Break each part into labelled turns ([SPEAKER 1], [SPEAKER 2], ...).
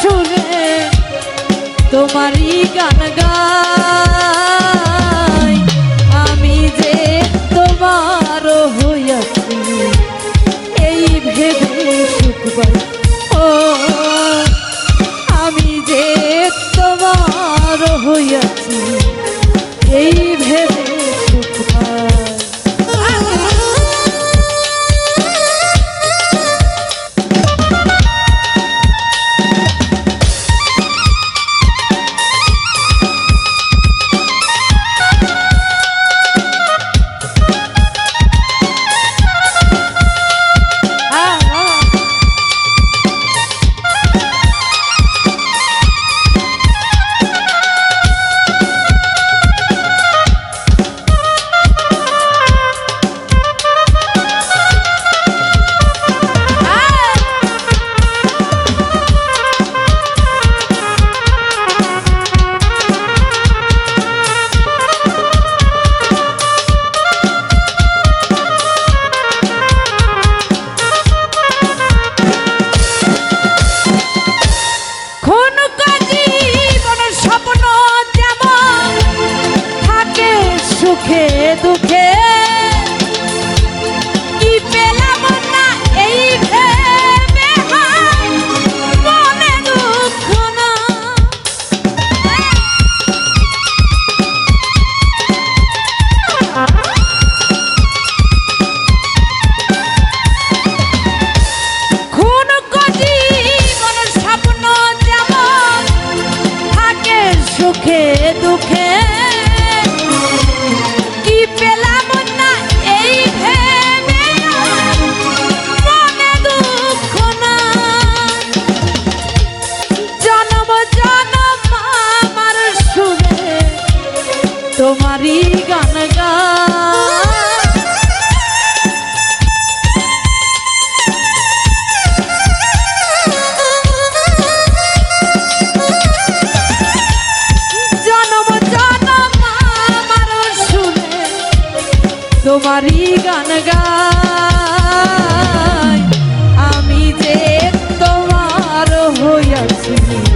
[SPEAKER 1] সুরে তোমারই গান গা তোমারই গান গাই। আমি যে তোমার হইয়াছি।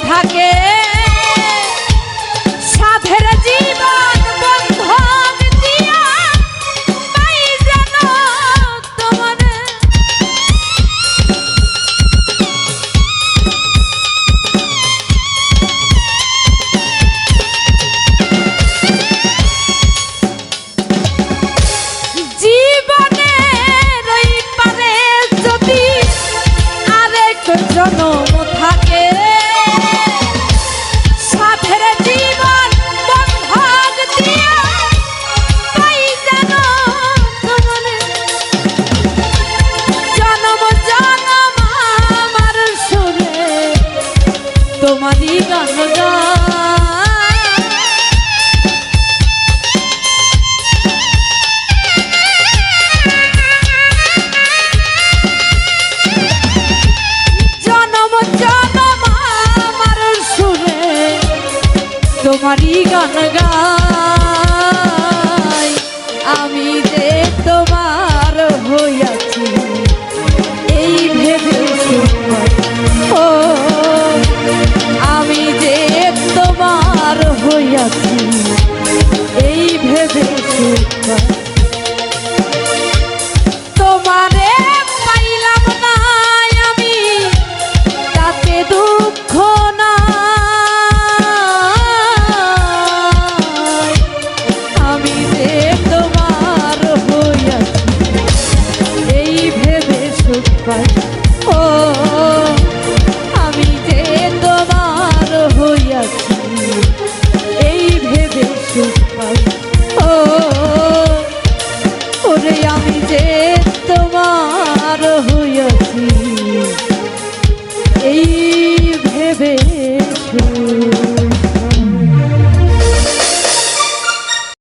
[SPEAKER 1] থাকে গান গা